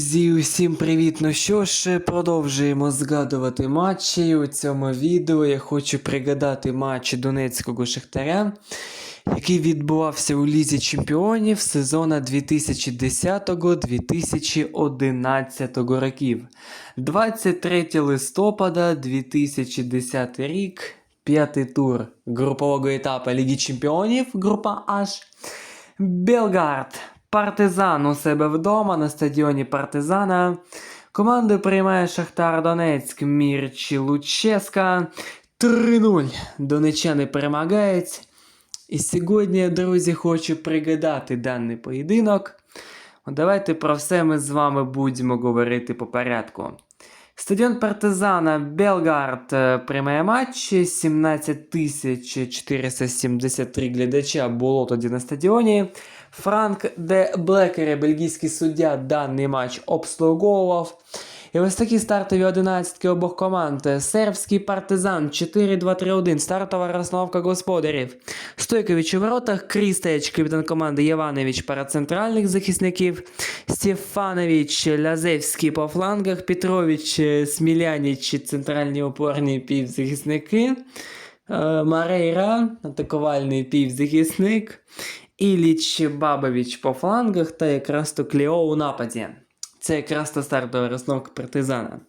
Друзі, усім привіт! Ну що ж, продовжуємо згадувати матчі. У цьому відео я хочу пригадати матч Донецького Шахтаря, який відбувався у Лізі Чемпіонів сезона 2010-2011 років. 23 листопада 2010 рік, п'ятий тур групового етапу Ліги Чемпіонів, група H. Белгард. Партизан у себе вдома на стадіоні Партизана. Команду приймає Шахтар Донецьк Мірчі Луческа. 3-0. Донечани перемагають. І сьогодні, друзі, хочу пригадати даний поєдинок. Давайте про все ми з вами будемо говорити по порядку. Стадіон Партизана Белгард е, приймає матч. 17 473 глядача було тоді на стадіоні. Франк де Блекере, бельгійський суддя, даний матч обслуговував. І ось такі стартові одинадцятки обох команд. Сербський партизан 4-2-3-1. Стартова розстановка господарів. Стойкович у воротах, Крістеч, капітан команди Єванович, пара центральних захисників. Стефанович, Лязевський по флангах, Петрович, Сміляніч, центральні опорні півзахисники. Е, Марейра, атакувальний півзахисник. Іліч Бабович по флангах та якраз то Кліо у нападі. Це якраз та стартова розновка партизана.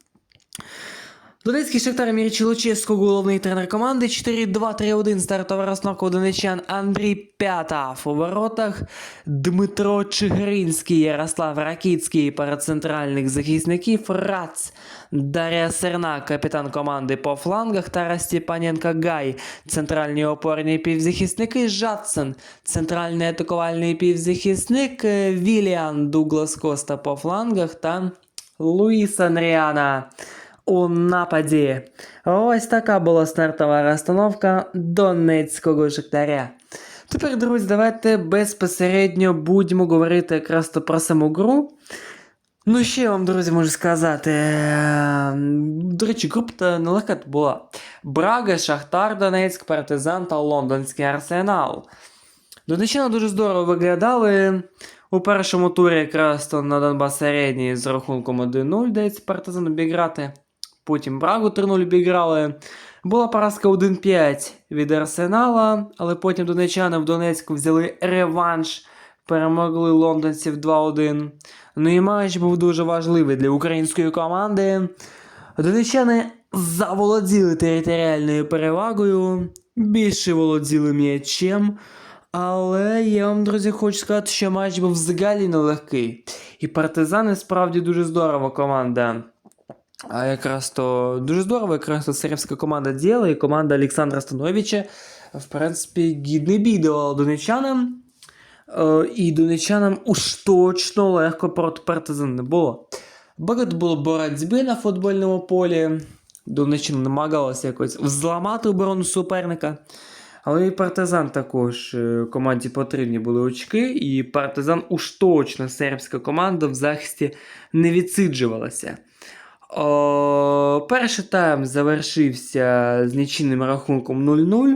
Донецький Шахтар Мірчі Луческо, головний тренер команди. 4-2-3-1 стартова розновка донечан Андрій П'ятав у воротах. Дмитро Чигиринський, Ярослав Ракіцький, пара центральних захисників. Рац, Дар'я Серна, капітан команди по флангах. Тарас Степаненко Гай, центральні опорні півзахисники. Жадсен, центральний атакувальний півзахисник. е, Віліан Дуглас Коста по флангах та Луїс Анріана у нападі. Ось така була стартова розстановка Донецького Шахтаря. Тепер, друзі, давайте безпосередньо будемо говорити якраз про саму гру. Ну, ще я вам, друзі, можу сказати. е, До речі, група нелегка була. Брага, Шахтар, Донецьк, Партизан та Лондонський Арсенал. Донеччина дуже здорово виглядали. У першому турі якраз то на Донбас Арені з рахунком 1-0 дається партизан обіграти. Потім Брагу 3-0 обіграли. Була поразка 1-5 від Арсенала, але потім донечани в Донецьку взяли реванш, перемогли лондонців 2-1. Ну і матч був дуже важливий для української команди. Донечани заволоділи територіальною перевагою, більше володіли м'ячем. Але я вам, друзі, хочу сказати, що матч був взагалі нелегкий. І партизани справді дуже здорова команда. А якраз то дуже здорово, якраз то сербська команда діяла, і команда Олександра Становича, в принципі, гідний бій давала донечанам. Е, і донечанам уж точно легко проти партизан не було. Багато було боротьби на футбольному полі. Донеччина намагалася якось взламати оборону суперника. Але і партизан також е, команді потрібні були очки, і партизан уж точно сербська команда в захисті не відсиджувалася. О, перший тайм завершився з нічийним рахунком 0-0.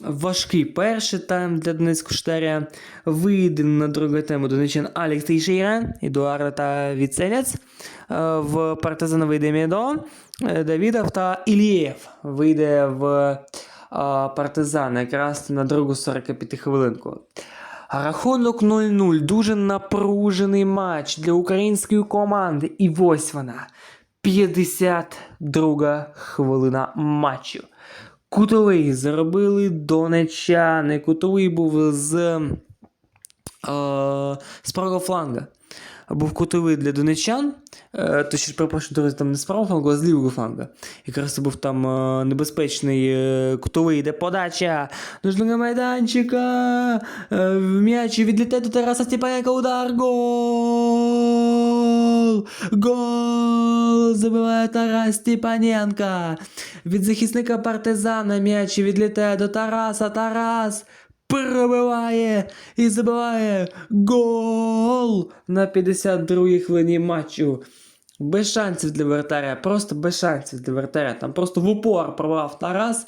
Важкий перший тайм для Донецького штаря. Вийде на другу тему донеччан Алекс Тейшейра, Едуарда та Віцелець. Е, В партизана вийде Мідо, е, Давідов та Ілієв вийде в е, партизан якраз на другу 45 хвилинку. Рахунок 0-0. Дуже напружений матч для української команди. І ось вона. 52 хвилина матчу. Кутовий заробили донечани. Кутовий був з, е, з правого фланга. Був кутовий для донечан. Е, точніше, перепрошую, друзі, там не з правого флангу, а з лівого фланга. Якраз це був там е, небезпечний е, кутовий, де подача нужного майданчика. В м'ячі відлітає до Тараса Степаненка. Удар. Гол! Гол! Забиває Тарас Степаненка. Від захисника партизана м'яч відлітає до Тараса. Тарас пробиває і забиває гол на 52-й хвилині матчу. Без шансів для вратаря, просто без шансів для вратаря. Там просто в упор пробував Тарас.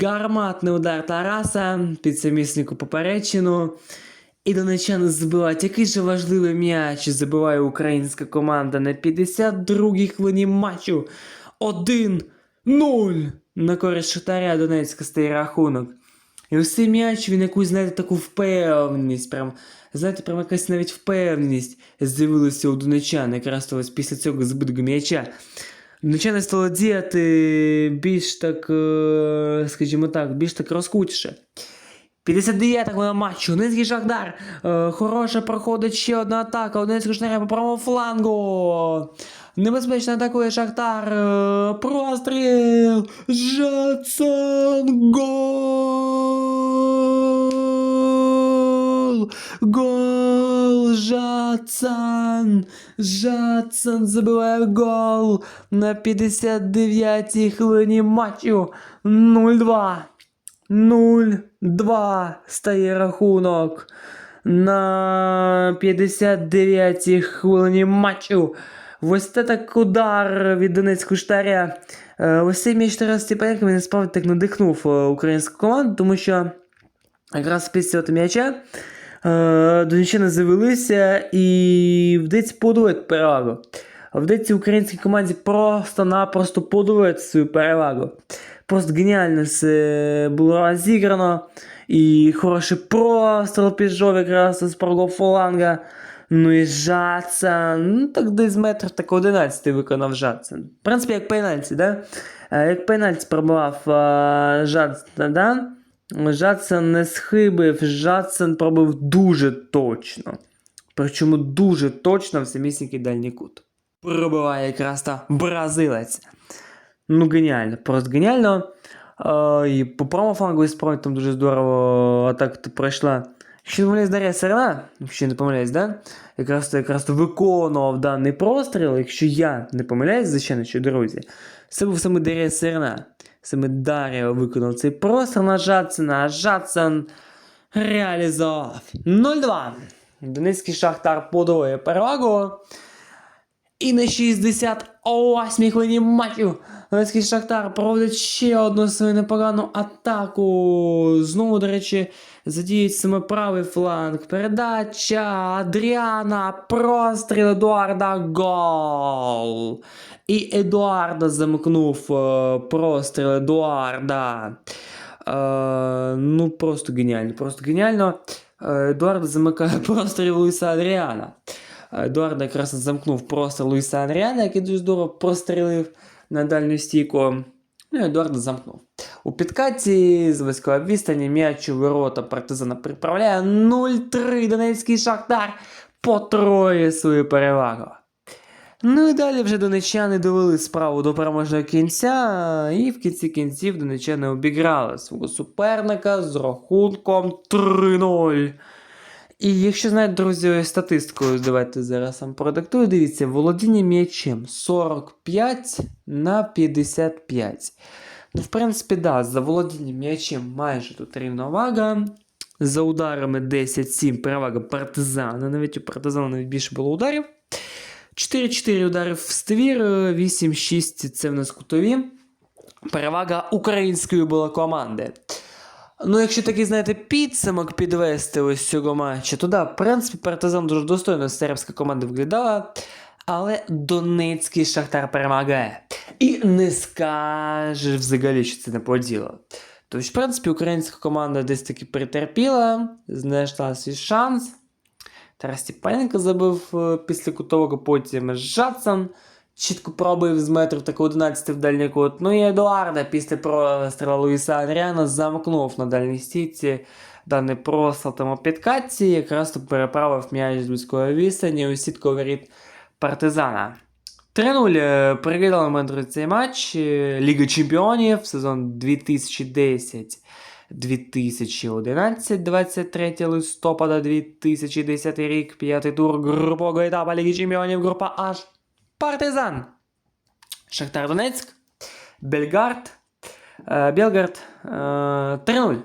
Гарматний удар Тараса під саміснику поперечину. І донечани забивають. Який же важливий м'яч забиває українська команда на 52-й хвилині матчу. 1-0 на користь Шахтаря Донецька стає рахунок. І ось цей м'яч, він якусь, знаєте, таку впевненість, прям, знаєте, прям якась навіть впевненість з'явилася у донечан, якраз ось після цього збитого м'яча. Донечани стали діяти більш так, е, скажімо так, більш так розкутіше. 59-та хвилина матчу. Низький Шахтар. Е, хороша проходить ще одна атака. Одинецького Шахтаря по правому флангу. Небезпечно атакує Шахтар. Е, простріл. Жадсон. Гол. Гол. Жадсон. Жадсон забиває гол на 59-й хвилині матчу. 0-2. 0-2 стає рахунок на 59-й хвилині матчу. Ось це так удар від Донецького штаря. Е, Ось цей м'яч Тарас Степаненко він справді так надихнув е, українську команду, тому що якраз після м'яча Донеччини завелися і вдається подвоїти перевагу. Вдається українській команді просто-напросто подвоїти свою перевагу. Просто геніально все було розіграно. І хороший простріл пішов якраз з правого фланга. Ну і Жадсон, ну так десь метрів так 11 виконав Жадсон. В принципі, як пенальті, да? Е, Як пенальті пробував е, Жадсон, да? Жадсон не схибив, Жадсон пробив дуже точно. Причому дуже точно в самісінький дальній кут. Пробиває якраз та бразилець. Ну, геніально, просто геніально. Е, і по правому флангу справді там дуже здорово атака пройшла. Якщо не помиляюсь, Дар'я Серна, якщо не помиляюсь, да? якраз, якраз виконував даний простріл, якщо я не помиляюсь, звичайно, що друзі, це був саме Дар'я Серна. Саме Дар'я виконав цей простріл на Жадсона, а реалізував 0-2. Донецький Шахтар подвоє перевагу. І на 68-й хвилині матчу Донецький Шахтар проводить ще одну свою непогану атаку. Знову, до речі, задіють саме правий фланг. Передача Адріана, простріл Едуарда, гол. І Едуарда замкнув е, простріл Едуарда. Е, ну, просто геніально, просто геніально. Е, Едуард замикає простріл Луїса Адріана. Едуард якраз замкнув просто Луїса Анріана, який дуже здорово прострілив на дальню стійку. Ну, і Едуард замкнув. У підкаті з близької відстані м'яч у ворота партизана приправляє 0-3 Донецький Шахтар потроє свою перевагу. Ну і далі вже донечани довели справу до переможного кінця, і в кінці кінців донечани обіграли свого суперника з рахунком 3-0. І якщо знаєте, друзі, статистику, давайте зараз вам продиктую. Дивіться, володіння м'ячем 45 на 55. Ну, в принципі, да, за володінням м'ячем майже тут рівновага. За ударами 10-7 перевага партизана. Навіть у партизана навіть більше було ударів. 4-4 удари в ствір, 8-6 це в нас кутові. Перевага української була команди. Ну, якщо такий, знаєте, підсумок підвести ось цього матчу, то да, в принципі, партизан дуже достойно сербська команда виглядала. Але Донецький Шахтар перемагає. І не скажеш взагалі, що це не поділо. Тобто, в принципі, українська команда десь таки притерпіла, знайшла свій шанс. Тарас Степаненко забив е, після кутового, потім Жадсон чітко пробив з метрів так 11 в дальній кут. Ну і Едуарда після прострілу Луїса Андріана замкнув на дальній стійці даний простріл там у підкатці, якраз то переправив м'яч з близької відстані у сітку воріт партизана. 3-0 е, переглядали ми цей матч. Е, Ліга Чемпіонів сезон 2010. 2011, 23 листопада 2010 рік, п'ятий тур групового етапу Ліги Чемпіонів, група H. Партизан. Шахтар Донецьк. Бельгард. Е, Белгард. Е, 3-0.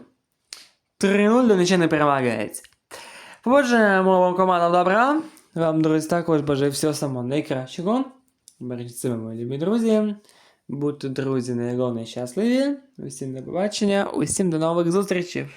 3-0 донеччани перемагається. Побажаємо вам командам добра. Вам, друзі, також бажаю всього самого найкращого. Бережіть себе, мої любі друзі. Будьте друзі найголовніше щасливі. Усім до побачення, усім до нових зустрічей.